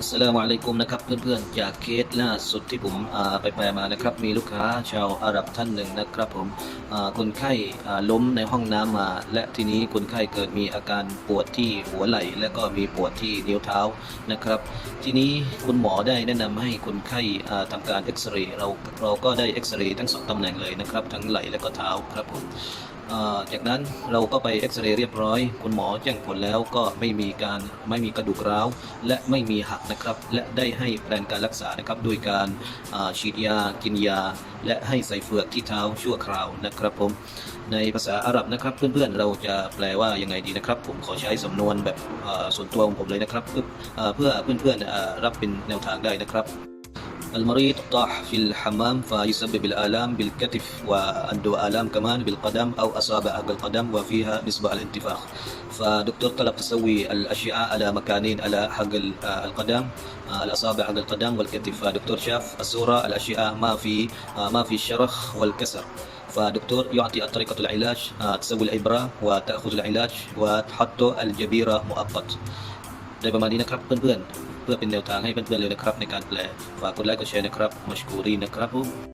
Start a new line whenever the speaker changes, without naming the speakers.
อัสลามุอะลัยกุมนะครับเพื่อนๆจากเคสล่าสุดที่ผมไปแปลมานะครับมีลูกค้าชาวอาหรับท่านหนึ่งนะครับผมคนไข้ล้มในห้องน้ำมา และทีนี้คนไข้เกิดมีอาการปวดที่หัวไหล่ และก็มีปวดที่นิ้วเท้านะครับ ทีนี้คุณหมอได้แนะนำให้คนไข้อ่าทำการเอ็กซเรย์เราเราก็ได้เอ็กซเรย์ทั้งสองตำแหน่งเลยนะครับทั้งไหล่และก็เท้าครับผม จากนั้นเราก็ไปเอ็กซเรย์เรียบร้อย คุณหมอแจ้งผลแล้วก็ไม่มีการไม่มีกระดูกร้าว และไม่มีหักนะครับ และได้ให้แผนการรักษานะครับโดยการฉีดยากินยา และให้ใส่เฟือกที่เท้าชั่วคราวนะครับผมในภาษาอาหรับนะครับ เพื่อนๆเราจะแปลว่ายังไงดีนะครับ ผมขอใช้สำนวนแบบส่วนตัวของผมเลยนะครับ เพื่อเพื่อเพื่อนๆรับเป็นแนวทางได้นะครับ المريض طاح في الحمام فيسبب الآلام بالكتف وعنده آلام كمان بالقدم أو أصابع بالقدم وفيها نسبة الانتفاخ فدكتور طلب تسوي الأشعة على مكانين على حق ال- آه القدم آه الأصابع حق القدم والكتف فدكتور شاف الصورة الأشعة ما في آه ما في الشرخ والكسر فدكتور يعطي طريقة العلاج آه تسوي الإبرة وتأخذ العلاج وتحط الجبيرة مؤقت โดยประมาณนี้นะครับเพื่อนๆ เพื่อเป็นแนวทางให้เพื่อนๆเลยนะครับ ในการแปลฝากกดไลค์กดแชร์นะครับมัชกูรีนะครับผม